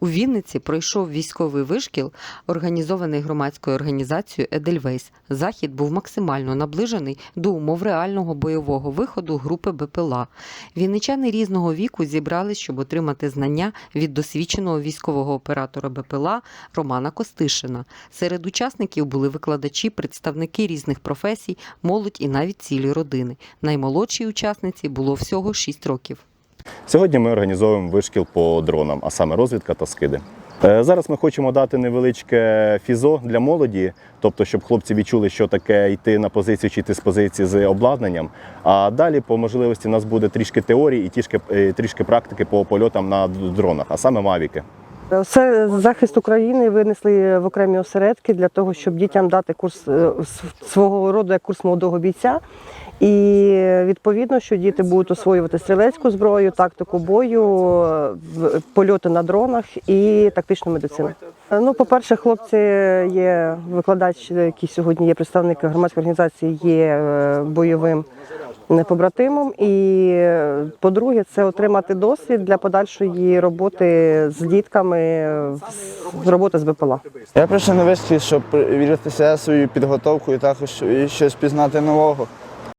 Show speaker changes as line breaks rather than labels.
У Вінниці пройшов військовий вишкіл, організований громадською організацією Едельвейс. Захід був максимально наближений до умов реального бойового виходу групи БПЛА. Вінничани різного віку зібрались, щоб отримати знання від досвідченого військового оператора БПЛА Романа Костишина. Серед учасників були викладачі, представники різних професій, молодь і навіть цілі родини. Наймолодшій учасниці було всього 6 років.
Сьогодні ми організовуємо вишкіл по дронам, а саме розвідка та скиди. Е, Зараз ми хочемо дати невеличке фізо для молоді, тобто, щоб хлопці відчули, що таке йти на позицію чи йти з позиції з обладнанням. А далі, по можливості, у нас буде трішки теорії і е, трішки практики по польотам на дронах, а саме мавіки.
Все захист України винесли в окремі осередки для того, щоб дітям дати курс е, свого роду як курс молодого бійця. І відповідно, що діти будуть освоювати стрілецьку зброю, тактику бою, польоти на дронах і тактичну медицину. Ну, по-перше, хлопці є викладач, який сьогодні є представник громадської організації, є е, бойовим побратимом. І по-друге, це отримати досвід для подальшої роботи з дітками, з роботи з БПЛА.
Я прийшов на вишкіл, щоб віритися свою підготовку і також щось пізнати нового.